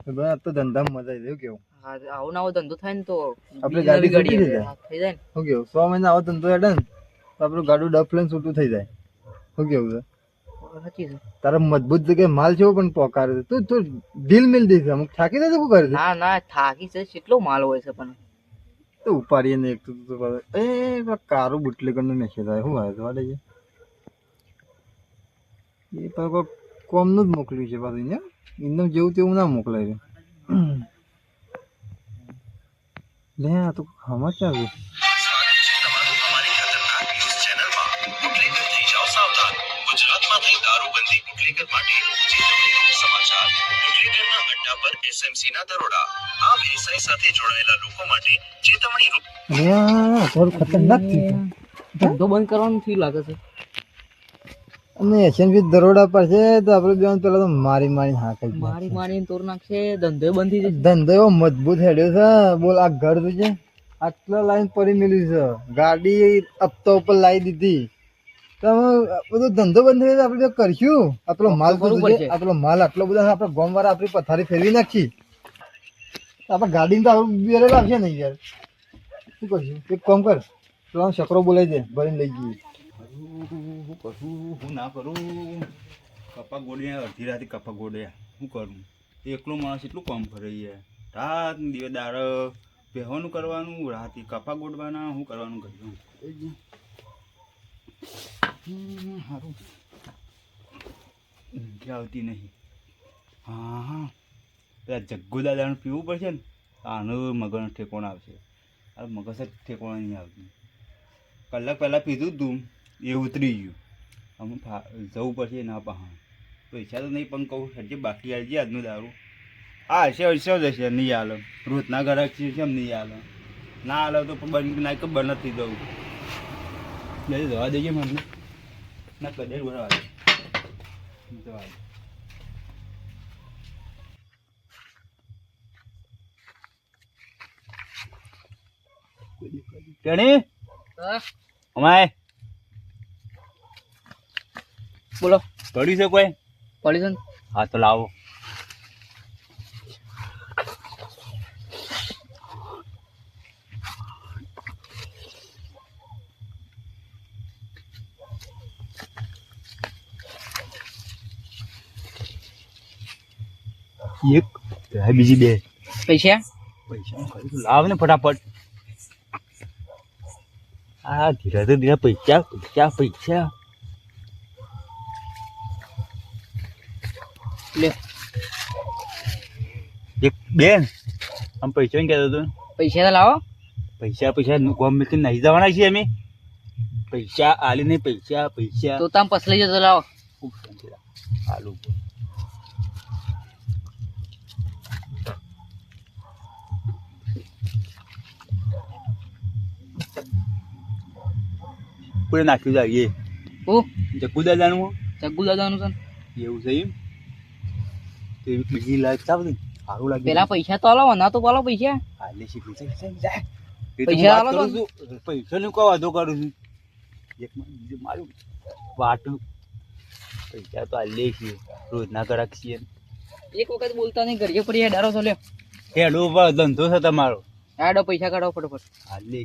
આ તો ધંધામાં મજા આવી જાય કેવું? હા આવો નવો ધંધો થાય ને તો આપણે ગાડી થઈ જાય. ને. શું કેવું? સો મહિના આવો ધંધો હેડે ને તો આપણું ગાડું ડફ લઈને છૂટું થઈ જાય. શું કેવું છે? તારા મજબૂત જગ્યાએ માલ છે પણ પોકારે છે. તું તું ઢીલ મિલ દઈશ અમુક થાકી જાય શું કરે છે? ના ના થાકી છે. કેટલો માલ હોય છે પણ. તો ઉપાડીએ ને એક તો એ કારું બુટલી નું મેસેજ આવે શું આવે વાડે છે? એ કોક કોમનું જ મોકલ્યું છે પાછું ને એકદમ જેવું તેવું ના મોકલાય છે લે આ તો સમાચાર છે ગુજરાતમાં થઈ દારૂબંધી બુટલેગર માટે ચેતવણીરૂપ સમાચાર બુટલેગરના અડ્ડા પર એસએમસી ના દરોડા આ વ્યવસાય સાથે જોડાયેલા લોકો માટે ખતરનાક ધંધો બંધ કરવાનું થયું લાગે છે અને એશિયન દરોડા પર છે તો આપણે બેન પેલા તો મારી મારી હા મારી મારી તોર નાખશે ધંધો બંધી જશે. ધંધો એવો મજબૂત હેડ્યો છે બોલ આ ઘર તું છે આટલા લાઈન પડી મેળ્યું છે. ગાડી હપ્તા ઉપર લાવી દીધી. તો બધો ધંધો બંધ થઈ આપણે કરશું. આપણો માલ તો આપણો માલ આટલો બધો આપણે ગોમ વાળા આપણી પથારી ફેરવી નાખી. તો આપણે ગાડીને તો બેરે લાવશે નહીં યાર. શું કરશું? એક કામ કર પેલો છકરો બોલાવી દે ભરીને લઈ જઈએ. હું કરું હું ના કરું? કપા ગોડ્યા અડધી રાતે કપા ગોડ્યા શું કરું? એકલો માણસ એટલું કામ કરે યાર રાત દિવસ દાડો પહેવાનું કરવાનું, રાતે કપા ગોડવાના શું કરવાનું કર્યું સારું ઊંઘી આવતી નહીં. હા હા. પેલા જગ્ગુ દાદાનું પીવું પડશે ને, આનું મગજનો ઠેકોણ આવશે. આ મગજ જ ઠેકોણ નહીં આવતું. કલાક પહેલાં પીધું જ તું એ ઉતરી ગયું. અમુક ફા- જવું પડશે ના પહા પૈસા તો નહીં પણ કહું હજી બાકી આવી જાય આજનું દારૂ. હા હશે હશે જ હશે નહીં હાલો રોજના ગ્રાહક છે કેમ નહીં હાલો ના હાલો તો બંધ ના કે બંધ નથી જવું જઈ જવા દેજે મને. ના કદાચ બોલાવા દે. જવા દે. હા? અમાય બોલો પડી છે કોઈ પડી છે ને? હા તો લાવો એક આ બીજી બે પૈસા પૈસા ખરીદું. લાવ ને ફટાફટ આ ધીરે તો ધીરે પૈસા પૈસા પૈસા લે. એક બેન આમ પૈસા કહેતો હતો? પૈસા તો લાવો. પૈસા પૈસા ગોમ મેથી નહીં જવાના છીએ અમે. પૈસા આલી નહીં પૈસા પૈસા. તો તમે પસલી જતો લાવો. આલુ પૂરે નાખ્યું જાય હું જગ્ગુ દાદાનું જગ્ગુ દાદાનું છે? એવું છે એમ? તો બીજી લાઈફ ચાલ ને સારું લાગે. પેલા પૈસા તો આલો ના તો બોલો પૈસા. હાલે છે પૈસા પૈસા આલો તો. પૈસા નું છું. વાંધો કરું છું? એક મારું વાટું. પૈસા તો હાલે રોજ ના કરાક છીએ. એક વખત બોલતા નહીં ઘરે પડી ડારો છો લ્યો. હેડો ધંધો છે તમારો. હેડો પૈસા કાઢો ફટોફટ. હાલે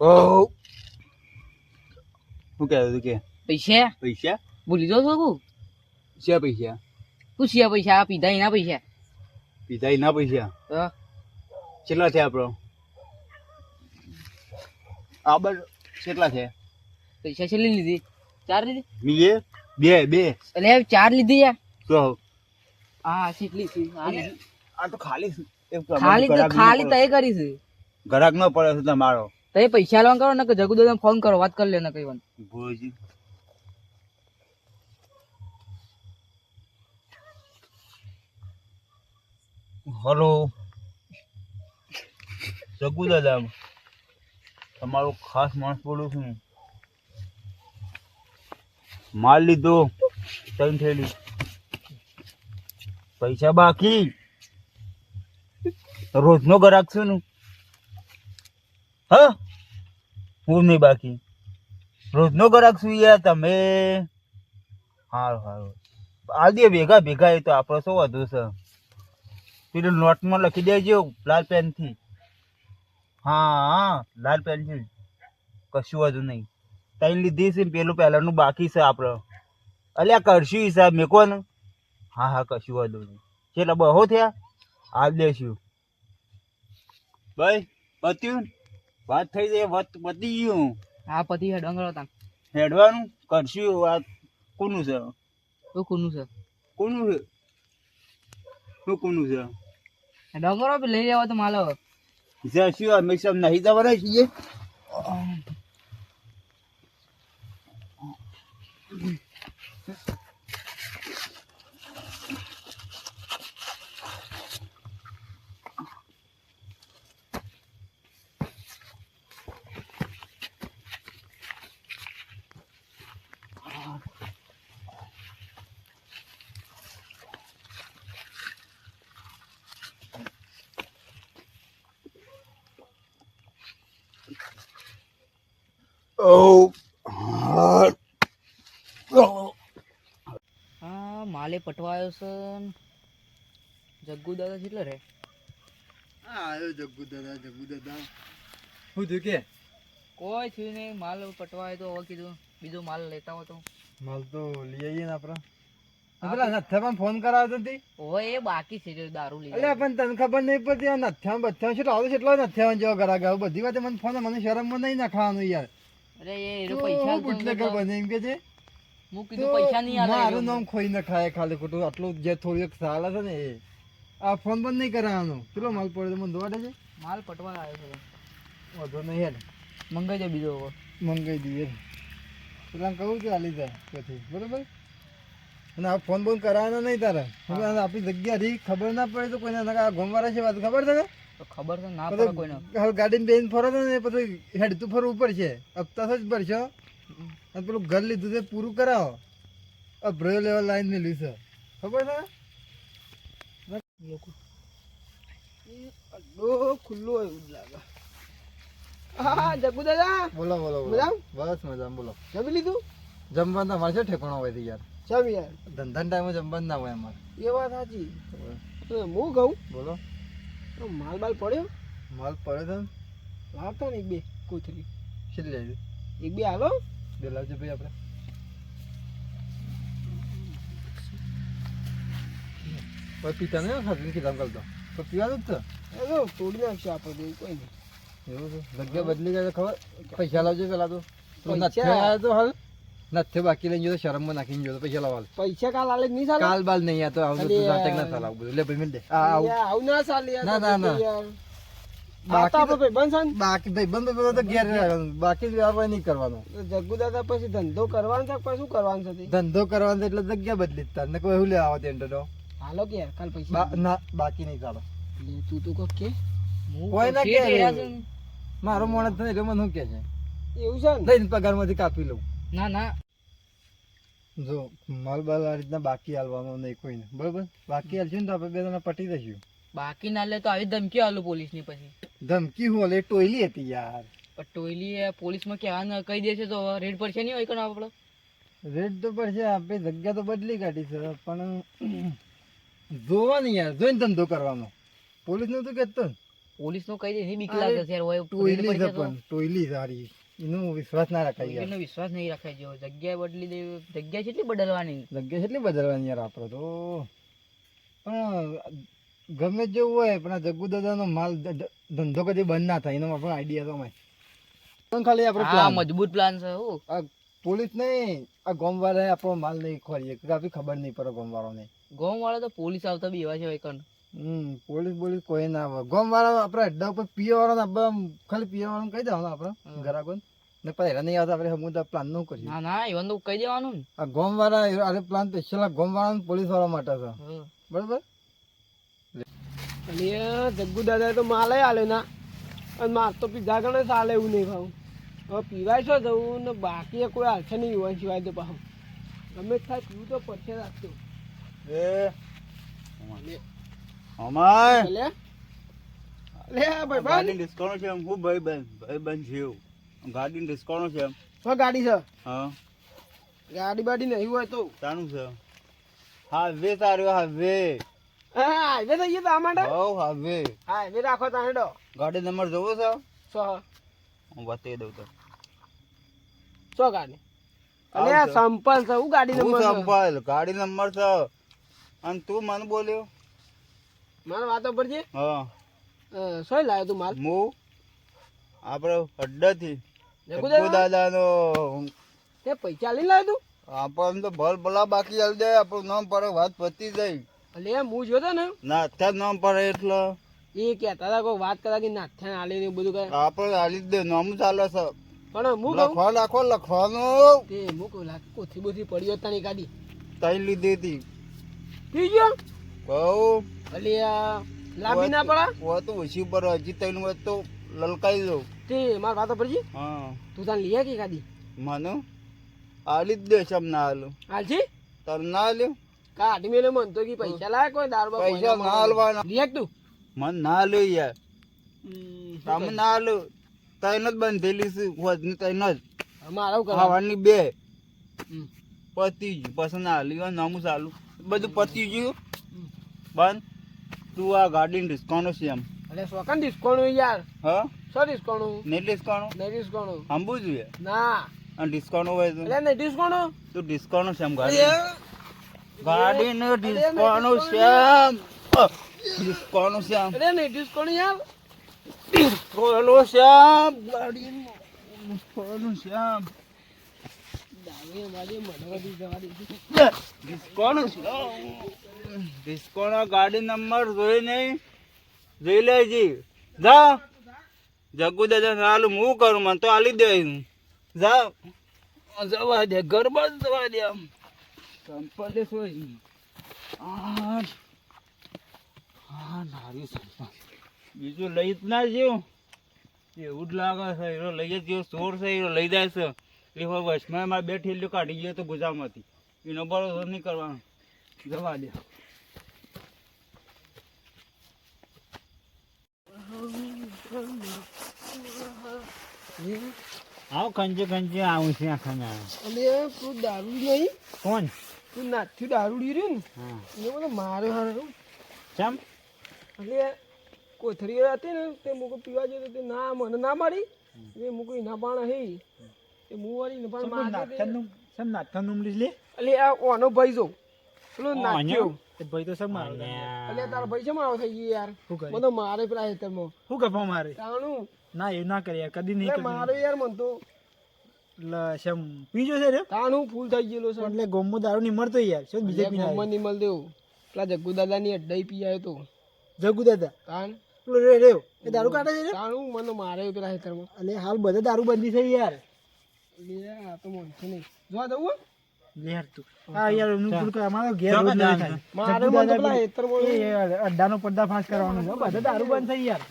ઓ શું કહેતો હતું કે? પૈસા? પૈસા? ભૂલી દો છો કું પૈસા? શું પૂછ્યા પૈસા? આ પીધા એના પૈસા? પીધા એના પૈસા? કેટલા થયા આપણો? આબર કેટલા થયા? પૈસા છેલ્લી લીધી. ચાર લીધી? મીએ બે બે. એટલે ચાર લીધી યાર. તો હા કેટલી છે? આ આ તો ખાલી ખાલી તો ખાલી તય કરી છે. ગ્રાહક ન પડે છે તમારો. તય પૈસા લેવા કરો ને કે જગુ દાદા ફોન કરો, વાત કરી લે ને કઈ વાત હલો. જગુ દાદા તમારો ખાસ માણસ બોલું છું માલ લીધો ત્રણ થેલી. પૈસા બાકી. રોજનો ગ્રાહક છે હા હું? નહીં બાકી. રોજનો ગરાક સુઈ તમે. સારું સારું આ દે ભેગા ભેગા એ તો આપણો શું વધુ છે? પેલું નોટમાં લખી દેજો લાલ પેનથી. હા હા લાલ પેનથી. કશું વધુ નહીં. ત્રણ લીધી છે પેલું પહેલાંનું બાકી છે આપણો અલ્યા કરશું હિસાબ મેકો ને હા હા, કશું વધુ નહીં. કેટલા બહુ થયા આ દેશું. ભાઈ, પત્યું? વાત થઈ જાય વાત પતી ગયું આ પતિ હે ડંગરો તા હેડવાનું? કરશું વાત. કોનું છે? તો કોનું છે? કોનું છે? શું કોનું છે? ડંગરો બી લઈ લેવા તો માલો જશું અમે સબ નહીં જવાના છીએ? હા માલે પટવાયો છે. જગ્ગુ દાદા કેટલો રે. હા આવ્યો જગ્ગુ દાદા જગ્ગુ દાદા શું થયું કે? કોઈ થયું નહીં માલ પટવાયો તો હવે કીધું બીજો માલ લેતા હો તો. માલ તો લઈ આવીએ ને આપણે. પેલા નથ્થામાં ફોન કરાવતો હતી ઓવે એ બાકી છે જો દારૂ લઈ અલ્યા પણ તને ખબર નહીં પડતી આ નથ્થામાં બથ્થામાં કેટલો આવતો એટલો નથ્થામાં જેવો કરા ગયો બધી વાતે મને ફોન મને શરમમાં નહીં નાખવાનું યાર. અરે એ પૈસા બુટલેગર બને એમ કે છે? હું કીધું પૈસા નહીં આલે મારું નામ ખોઈ ન ખાય ખાલી ખોટું. આટલું જે થોડું એક સાલ છે ને એ. આ ફોન બંધ નહીં કરાવવાનો કેટલો માલ પડ્યો મને દોડે છે? માલ પટવા આવ્યો છે. વાંધો નહીં યાર મંગાઈ દે બીજો મંગાઈ દઈએ. પેલા કહું કે હાલી જાય પછી. બરોબર? અને આ ફોન બોન કરાવવાનો નહીં તારે. આપણી જગ્યા રહી ખબર ના પડે તો કોઈને આ ગોમવાળા છે વાત ખબર છે ને તો ખબર તો ના પડે કોઈને. હવે ગાડીને બેન ફરો તો ને પછી હેડતું ફરવું પડશે. હપ્તા જ ભરશો અને પેલું ઘર લીધું છે પૂરું કરાવો. અભ્રયો લેવા લાઈન મેળવી છે. ખબર છે? અડો ખુલ્લો હોય એવું જ લાગે. હા જગુ દાદા. બોલો બોલો બોલો. બસ મજામાં બોલો. જમી લીધું? જમવાનું તમારે છે ઠેકાણો હોય યાર જમ યાર ધંધાના ટાઈમે જમવાનું ના હોય અમારે. એ વાત સાચી. તો હું કહું બોલો. તો માલ બાલ પડ્યો? માલ પડ્યો છે લાવતા ને એક બે કોથરી કેટલી લઈ એક બે હાલો. બે લાવજો ભાઈ આપણે. કોઈ પીતા નહીં ખાતું કીધા કરતો. તો જ એ તો તોડી નાખશે આપણે કોઈ નહીં. એવું છે? જગ્યા બદલી જાય ખબર. પૈસા લાવજો પેલા તો. પૈસા? તો હાલ. નથ્થે બાકી લઈને ગયો તો શરમમાં નાખીને ગયો પૈસા લાવવા પૈસા કાલ આલે નહીં ચાલે કાલ બાલ નહીં આતો આવું તો નાટક ના. ચાલે બધું લે ભાઈ મિલ દે આવું આવું ના ચાલે ના, ના, ના. બાકી બાકી આપણે ભાઈ બંધ બાકી ભાઈ બંધ તો ઘેર બાકી વ્યવહાર નહીં કરવાનો જગ્ગુ દાદા પછી ધંધો કરવાનો છે પછી શું કરવાનું છે ધંધો કરવાનો છે એટલે જગ્યા બદલી જ તાર કોઈ એવું લે આવો તેંડો તો હાલો કે કાલ પૈસા ના બાકી નહીં ચાલો તું તું કોક કે કોઈ ના કે. મારો માણસ એટલે મને શું કે છે એવું છે ને પગારમાંથી કાપી લઉં ના ના જો માલ બાલ આ રીતના બાકી હાલવાનો નહીં કોઈને. બરોબર? બાકી હાલશું ને તો આપણે બે જણા પટી દઈશું. બાકી ના લે તો આવી ધમકી આલું પોલીસની પછી. ધમકી હું ઓલે ટોયલી હતી યાર. પણ ટોયલી પોલીસમાં કહેવા કહી દેશે તો રેડ પડશે નહીં હોય કણ આપણે રેડ તો પડશે આપણે જગ્યા તો બદલી કાઢી છે પણ જોવાની યાર જોઈને ધંધો કરવાનો પોલીસનું તો કહેતો ને. પોલીસનું કહી દે બીક લાગે છે યાર હોય ટોયલી છે પણ ટોયલી સારી. એનો વિશ્વાસ ના રખાય એનો વિશ્વાસ નહીં રખાય જેવો. જગ્યા બદલી દે જગ્યા કેટલી બદલવાની. જગ્યા કેટલી બદલવાની યાર આપણે તો. પણ ગમે જેવું હોય પણ આ જગ્ગુ દાદાનો માલ ધંધો કદી બંધ ના થાય. એનો આપણો આઈડિયા તો પણ ખાલી આપણો હા મજબૂત પ્લાન છે હો. આ પોલીસ નહીં આ ગોમવાળાએ આપણો માલ નહીં ખોરીએ કે આપી ખબર નહીં પડે ગોમવાળાને ગોમવાળા ગામ વાળા તો પોલીસ આવતા બી એવા છે ભાઈ હમ પોલીસ બોલીસ કોઈ ના આવે. ગોમ વાળા આપણા અડ્ડા ઉપર વાળા આપણે ખાલી પીવા વાળાને કહી દેવાનું આપણે ગ્રાહકો ને પછી એના નહીં આવતા આપણે સમુદ્ર પ્લાનનું કરીએ. ના ના એવાનું તો કહી દેવાનું ને. આ ગોમ વાળા અરે પ્લાન સ્પેશિયલ ગોમ વાળા પોલીસવાળા માટે છે. હા. બરોબર? અને જગ્ગુ દાદા તો માલે આલે ના. અને માર તો પીધા ગણે ચાલે એવું નહીં ભાવ હવે પીવાય છો જવું? ને બાકી કોઈ હાલશે નહીં હોય સિવાય તો ભાવ ગમે તે થાય પીવું તો પડશે રાખજો એ અમાય લે. લે ભાઈ ગાડી ડિસ્કાઉન્ટ છે હું ભાઈ બંધ ભાઈ બંધ જીવ ગાડી ડિસ્કાઉન્ટ છે તો ગાડી છે. હા. ગાડી બાડી નહીં હોય તો. તાનું છે. હાવે વે હાવે હા વે હા વે તો આ માટે? હવ હાવે વે રાખો તાને ડો. ગાડી નંબર જોવો છો? સો હું. બતાવી દઉં તો સો ગાડી. અલે સંપલ છે હું ગાડી હું નંબર સંપલ ગાડી નંબર છે. અને તું મને બોલ્યો? મારા વાતો છે હા. સોય લાવ્યો તું માલ? હું આપણે અડ્ડાથી દાદા દાદાનો તે પૈસા લઈ લાવ્યો તું? આપણને તો ભલ ભલા બાકી હાલ દે આપણું નામ પર વાત પતી જાય. અલે હું જોતો ને. ના અત્યારે નામ પર એટલે. એ કહેતા હતા કોઈ વાત કરતા કે નાથ્યા આલી ને બધું કહે આપણે હાલી દે નામ ચાલે છે. પણ હું લખવા નાખો લખવાનું. તે લાગ કોથી બોથી પડી ની ગાડી. તઈ લીધી હતી. પી ગયો? કહું. આ લાંબી ના પડે? ઓ તો ઓછી ઉપર હજી તૈન હોય તો લલકાઈ દઉં તે મારા વાતો પર હા. તું તાન લીયા કે ગાડી? મને? હાલી જ દે છે એમ ના હાલું તાર ના હાલ્યું કાઢી મેલે મન તો કે પૈસા લાય કોઈ દારૂ પૈસા ના હાલવાના લઈ તું. મને ના હાલ્યું યાર. તમે ના હાલ્યું તૈન જ બંધેલી છે તૈન જ. મારા ખાવાની બે. પતી ગયું પછી ના હાલી નામું ચાલુ. બધું પતી ગયું બંધ. તું આ ગાડીને ડિસ્કાઉન્ટ છે એમ. અલે સોકન ડિસ્કાઉન્ટ યાર. હા? શું ડિસ્કાઉન્ટ નહીં ડિસ્કાઉન્ટ? નહીં ડિસ્કાઉન્ટ આંબુ જોઈએ. ના. અને ડિસ્કાઉન્ટ હોય તો? એટલે નહીં ડિસ્કાઉન્ટ તું ડિસ્કાઉન્ટ છે એમ ગાડી ગાડીને ડિસ્કાઉન્ટ છે એમ. ડિસ્કાઉન્ટ છે એમ. અરે નહીં ડિસ્કાઉન્ટ યાર. ડિસ્કાઉન્ટ છે એમ. ગાડી ડિસ્કાઉન્ટ છે એમ. ડિસ્કાઉન્ટ છે ડિસ્કાઉન્ટ ગાડી નંબર જોઈ નહીં. જોઈ લેજી. જા. જગુ દાદા, હાલ હું કરું? મને તો આલી દે જા. જવા દે. ગરબા જવા દે આમ. સંપલે હોય આ આ નારી સંપલ બીજું લઈ જ ના જેવું એવું જ લાગે છે. એનો લઈ જ જેવો ચોર છે, એનો લઈ જાય છે. એ વચમાં બે ઠેલીઓ કાઢી ગયો તો ગુજામાંથી. એનો બરોબર નહીં કરવાનો. જવા દે. આવ કંજે કંજે આવું છે આખાના. અલે તું દારૂ નહીં? કોણ? તું નાથી દારૂડી રહ્યું હા. ને એ બધો મારે હારે ચમ? અલે કોથરી હતી ને તે મુકો પીવા જતો તે ના મને ના મારી એ મુકો ના પાણ હે તે મુ વાળી ને પણ મારે સમ નાટકનનું લે. અલે આ ઓનો ભાઈ જો. પેલો ઓ, નાખ્યો ભાઈ તો સમ મારો અલે તારો ભાઈ છે મારો થઈ ગયો યાર. બધો મારે પેલા હેતરમાં. શું કપા મારે? તાણું. ના એવું ના કરે કદી નહીં મારે યાર મન તો. શેમ પીજો છે રે? તાણું ફૂલ થઈ ગયેલો છે. એટલે ગોમો દારૂ ની મળતો યાર શું બીજે પીના ગોમો નહીં મળ દેવું પેલા જગ્ગુ દાદાની અડ્ડાઈ પી આવ્યો તો. જગુ દાદા કાણ પેલો રે રે એ દારૂ કાઢે છે? તાણું મને મારે પેલા હેતરમાં અને હાલ બધા દારૂ બંધી છે યાર. લે આ તો મનથી નહીં. જોવા દઉં હો? યાર તું. હા યાર હું. પેલું કે અમારો ઘેર રોજ નહીં થાય. મારે મન પેલા હેતરમાં અડ્ડાનો પર્દાફાશ કરવાનો છે. બધા દારૂ બંધ થઈ યાર.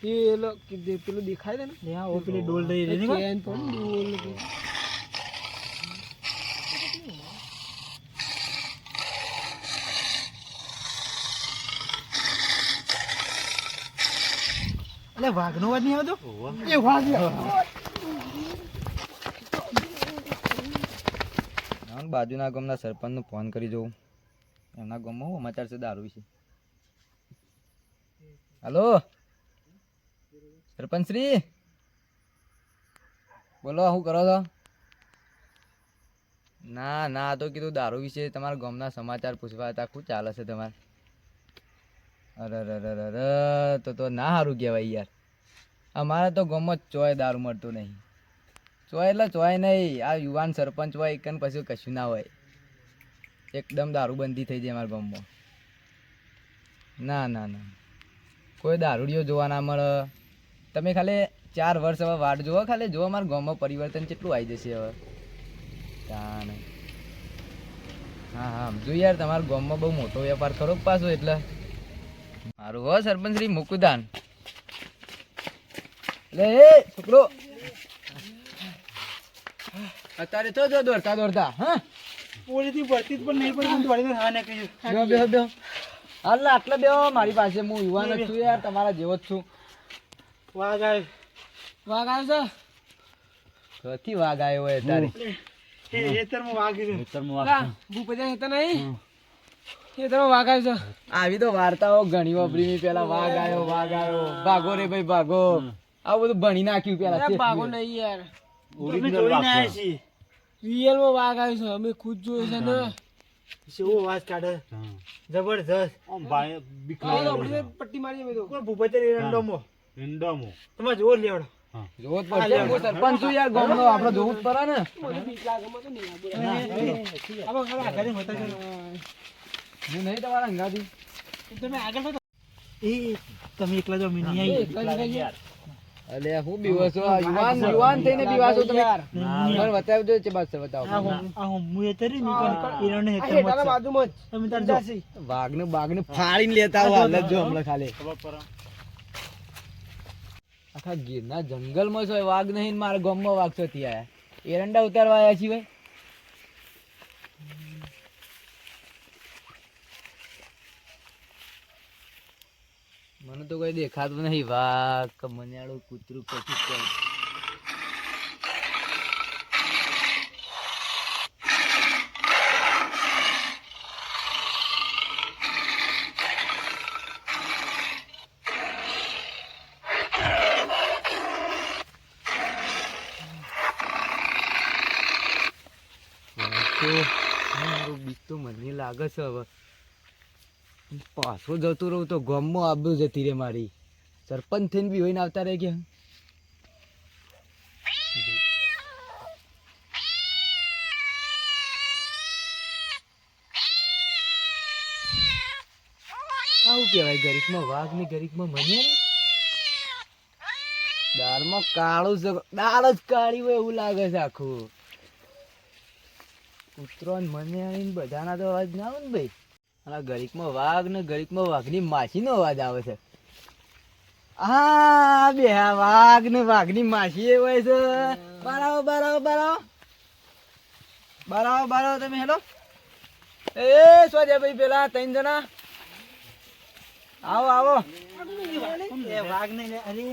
પેલો કે જે પેલું દેખાય ને? પેલી ડોલ રહી. એટલે વાઘનો અવાજ નહીં આવતો? એ વાઘ હું બાજુના ગામના સરપંચનો ફોન કરી જોઉં. એમના ગામમાં હું સમાચાર છે દારૂ વિશે. હલો? સરપંચ શ્રી બોલો, શું કરો છો? ના ના તો કીધું દારૂ વિશે. તમારા ગામના સમાચાર પૂછવા હતા. શું ચાલે છે તમારે? અરે, તો તો ના સારું કહેવાય યાર. અમારે તો ગામમાં ચોય દારૂ મળતું નહીં. ચોય એટલે ચોય નહીં. આ યુવાન સરપંચ હોય કે પછી કશું ના હોય. એકદમ દારૂબંધી થઈ જાય અમારા ગામમાં. ના ના ના. કોઈ દારૂડીઓ જોવા ના મળે. તમે ખાલી ચાર વર્ષ હવે વાટ જુઓ, ખાલી જોવો અમારા ગામમાં પરિવર્તન કેટલું આવી જશે હવે. તાણ. હા હા જોઈએ યાર, તમારા ગામમાં બહુ મોટો વેપાર ખરો પાછો એટલે? મારું હો સરપંચ શ્રી મુકુદાન. એટલે એ છોકરો. અત્યારે તો જો દોડતા દોડતા હા? ભરતી પણ નહીં પણ દોડીને હા ને કહ્યું બેહો બેહો બેહો હાલ આટલે બે મારી પાસે. હું યુવાન જ છું યાર તમારા જેવો જ છું. વાઘ આવ્યો વાઘ આવ્યો ક્યાંથી વાઘ આવ્યો હોય તારે? છે એ વાઘ આવ્યો વાઘ આવ્યો આવી તો વાર્તાઓ ઘણી વાપરી પેલા વાઘ આવ્યો વાઘ આવ્યો ભાગો રે ભાઈ ભાગો. આવું બધું ભણી નાખ્યું પેલા ભાગો નહીં યાર. રિયલમાં વાઘ આવ્યો છે. અમે ખુદ જોયો છે ને. કેવો અવાજ કાઢે? જબરજસ્ત. હા, તો આપણે પટ્ટી મારી મે તો. કોઈ ભૂપતેર એરંડોમો તમારે તમે જોર લેવડો. જોવો જ પડશે. સરપંચ યાર ગામનો આપણે જોવું જ પડે ને. બીક લાગે મને તો નહીં લાગે હું નહીં તમારા અંગાથી. તમે આગળ થો તમે એકલા જો મેં નહીં આવી યાર. અલે હું બીવાસો યુવાન યુવાન થઈને બીવાસો તમે. મને દો છે બસ બતાવો. આ હું મુએ તરી ની પણ એરંડો આ હેતરમાં હેઠળના જ છે. બાજુમાં જ. તમે તાર જાસી. વાઘને બાઘને ફાડીને લેતા આવો હાલ જ જો હમણાં ખાલી. આખા ગીરના જંગલમાં છો વાઘ નહીં ને મારા ગામમાં વાઘ છો ત્યાં એરંડા ઉતારવા આવ્યા છીએ ભાઈ. મને તો કોઈ દેખાતું નહીં. વાઘ મન્યાળું કૂતરું મારું બીક તો મને લાગે છે હવે. પાછો જતો રહું તો ગામમાં આબુ જતી રે મારી. સરપંચ થઈને બી હોઈને આવતા રહે કે આવું કહેવાય ગરીકમાં વાઘ ને ગરીબમાં મને દાળમાં કાળું છે દાળ જ કાળી હોય એવું લાગે છે આખું. કૂતરો મને આવીને બધાના તો અવાજ ના આવે ને ભાઈ. અને ગરીકમાં વાઘ ને ગરીકમાં વાઘની માછીનો અવાજ આવે છે. હા બે વાઘ ને વાઘની માછી એ હોય છે. બરાવો બરાવો બરાવો બરાવો બરાવો તમે હેલો. એ સ્વાજ્યા ભાઈ પેલા ત્રણ જણા. આવો આવો. વાઘ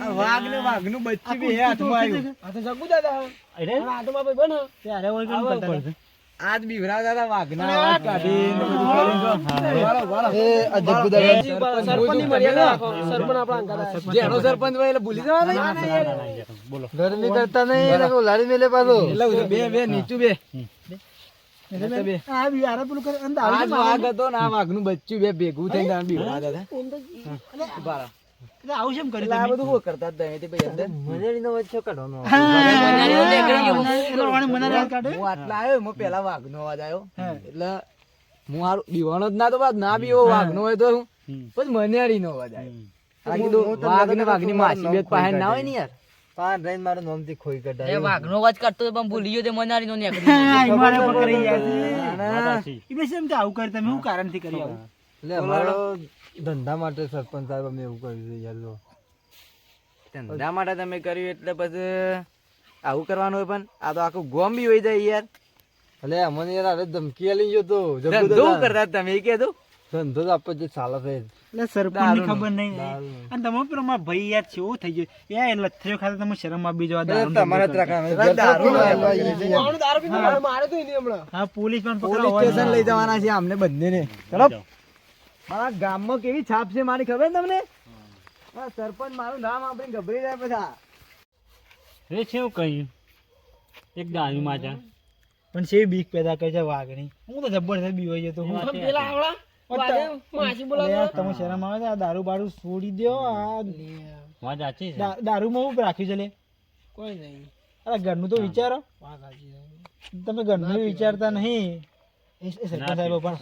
આ વાઘ ને બચ્ચું બી હે હાથમાં આવ્યું. હાથમાં ભાઈ બને. ત્યારે આજ બીવરાવતા હતા વાઘના બોલો. એ આ જગ્ગુ દાદા. સરપંચની મર્યાદા રાખો સરપંચ આપણા જેનો સરપંચ હોય એટલે ભૂલી જવા બોલો. ગરમી કરતા નહીં એટલે કોઈ લાડી મેલે પાછો. એટલે બે બે નીચું બે. આ વાઘ હતો ને આ વાઘનું બચ્ચું બે ભેગું થઈને બીવરાવતા હતા ઊભા રહો. એટલે આવું શેમ કર્યું આ બધું શું કરતા હતા તમે ભાઈ અંદર? મજાડીનો વચ્ચે કાઢવાનો કરવાની મને રાત કાઢે હું આટલા આવ્યો હું પેલા વાઘનો અવાજ આવ્યો. એટલે હું હારું બીવાનો જ ના તો બાદ ના બીવો વાઘનો હોય તો હું પછી મનેડીનો અવાજ આવ્યો વાઘ ને વાઘની માસી બે પાસે ના હોય ને યાર? પાન રહીને મારું નામથી ખોઈ કઢાય વાઘનો અવાજ કાઢતો પણ ભૂલી ગયો તે મનારીનો હા, મારે પણ કરી ગયા ના. છે તે આવું કરી તમે? શું કારણથી કરી આવું? ધંધા માટે સરપંચ સાહેબ અમે એવું કર્યું છે યાર જો. ધંધા માટે તમે કર્યું એટલે પછી આવું કરવાનું હોય પણ આ તો આખું ગોમ બી હોય જાય યાર. એટલે અમને યાર હારે ધમકી આલી ગયો તો. ધંધો કરતા તમે કે તો. ધંધો તો આપણે જે ચાલે છે. એટલે સરપંચ ખબર નહીં. અને તમે પણ મારા ભાઈ યાર છે થઈ ગયું. યાર લથ્થરીઓ ખાતા તમે શરમ આપી જવા દારૂ તમારે પીને મારે- તો એની હમણાં. હા પોલીસ પણ પોલીસ સ્ટેશન લઈ જવાના છે અમને બંનેને. ચલો. મારા ગામમાં કેવી છાપ છે મારી ખબર તમને? સરપંચ મારું નામ આપણે ગભરી જાય બધા રે છે હું કહ્યું. એક દારૂ માજા પણ છે બીક પેદા કરે છે વાઘની. હું તો જબરજસ્ત બી હોય તો હું પેલા આવડા. તમે શરમ આવે આ દારૂ બારૂ છોડી દો આ વાત સાચી છે. દારૂમાં હું રાખ્યું છે લે? કોઈ નહીં. અરે ઘરનું તો વિચારો. તમે ઘરનું વિચારતા નહીં. સરપંચ સાહેબ પણ.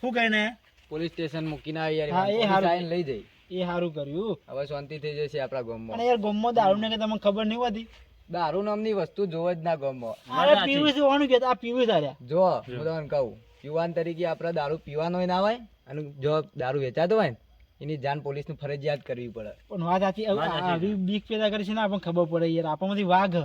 શું કહીને? પોલીસ સ્ટેશન મૂકીને આવી યાર હા, એ હારું. લઈ જઈ એ સારું કર્યું. હવે શાંતિ થઈ જશે આપણા અને યાર ગમમાં દારૂ ને કે તમને ખબર નહીં હોતી? દારૂ નામની વસ્તુ જોવ જ ના ગામમાં. અરે પીવું છે હોવાનું કે આ પીવું છે જો હું તમને કહું યુવાન તરીકે આપણે દારૂ પીવાનો ના હોય અને જો દારૂ વેચાતો હોય ને એની પોલીસની ફરજિયાત કરવી પડે. પણ વાત સાચી આવી બીક પેદા કરી છે ને આપણને ખબર પડે યાર આપણામાંથી વાઘ.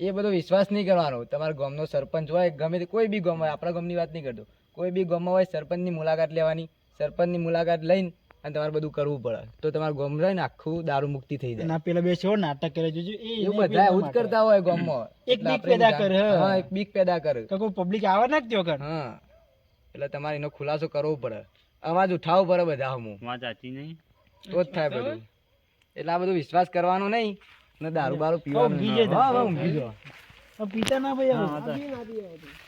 એ બધો વિશ્વાસ નહીં કરવાનો. તમારા ગામનો સરપંચ હોય ગમે તે કોઈ બી ગામ હોય આપણા ગામની વાત નહીં કરતો. કોઈ બી ગામમાં હોય સરપંચની મુલાકાત લેવાની સરપંચની મુલાકાત લઈને અને તમારે બધું કરવું પડે. તો તમારું ગામ રહે ને આખું દારૂ મુક્તિ થઈ જાય. ના પેલા બે છો નાટક કરે જોજો એ બધા એવું જ કરતા હોય ગામમાં. એક બીક પેદા કરે, હા. એક બીક પેદા કરે. તો કોઈ પબ્લિક આવે ને ત્યો કર હા. એટલે તમારે એનો ખુલાસો કરવો પડે. અવાજ ઉઠાવવો પડે બધા હમું. વાત સાચી નહીં. તો જ થાય બધું. એટલે આ બધું વિશ્વાસ કરવાનો નહીં ને દારૂ બારૂ પીવાનું ઊંઘી નહીં. હા, હા, ઊંઘી જાઓ. પીતા ના ભાઈ